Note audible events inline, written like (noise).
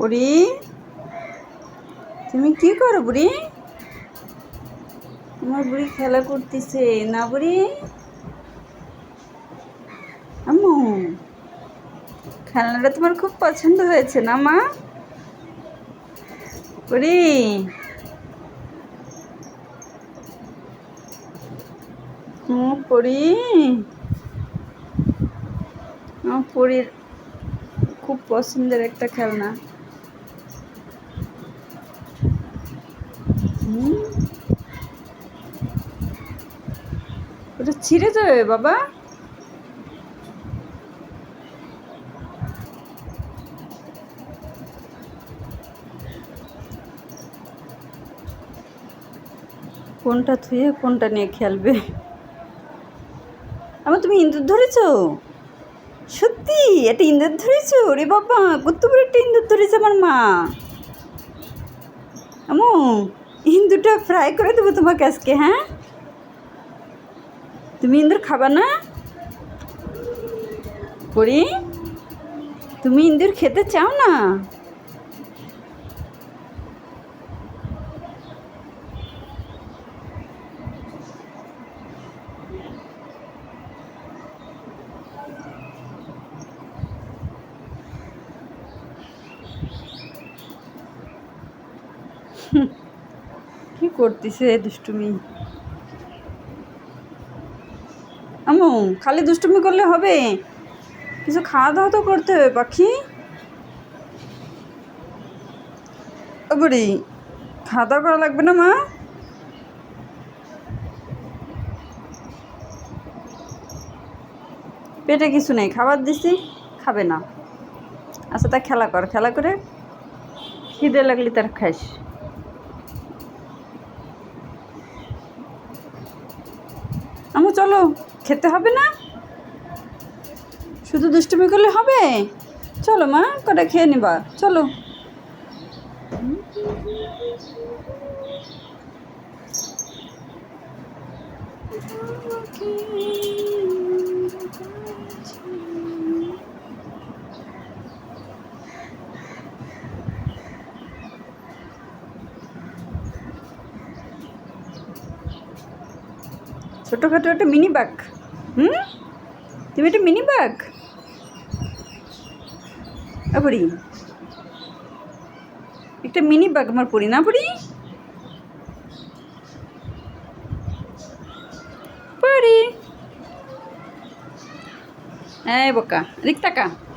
বুড়ি? তুমি কি করো বুড়ি? আমার বুড়ি খেলা করতেছে, না বুড়ি? আম্মু, খেলনাটা তোমার খুব পছন্দ হয়েছে না, মা? বুড়ি পড়ি আমার পরীর খুব পছন্দের একটা খেলনা। ওটা ছিঁড়ে যাবে বাবা? কোনটা থুয়ে, কোনটা নিয়ে খেলবে? আমার তুমি ইঁদুর ধরেছো? সত্যি, এটা ইঁদুর ধরেছো? রে বাবা, কত বড় একটা ইঁদুর ধরেছে আমার মা। আমু ইঁদুরটা ফ্রাই করে দেবো তোমাকে আজকে হ্যাঁ? তুমি ইঁদুর খাবা না? করি? তুমি ইঁদুর খেতে চাও না? (laughs) কি করতেছে দুষ্টুমি? আমু খালি দুষ্টুমি করলে হবে? কিছু খাওয়া দাওয়া তো করতে হবে, পাখি। খাওয়া দাওয়া করা লাগবে না, মা? পেটে কিছু নেই, খাবার দিছি, খাবে না। আচ্ছা তা খেলা কর, খেলা করে খিদে লাগলে তার খাইস। আমু, চলো, খেতে হবে না? শুধু দুষ্টুমি করলে হবে? চলো মা, কটা খেয়ে নিবা, চলো। ছোটোখাটো একটা মিনি বাঘ হুম? তুমি একটা মিনি বাঘ পড়ি। একটা মিনি বাঘ আমার পড়ি না পড়ি? পড়ি। এই বোকা রিক টাকা পড়ি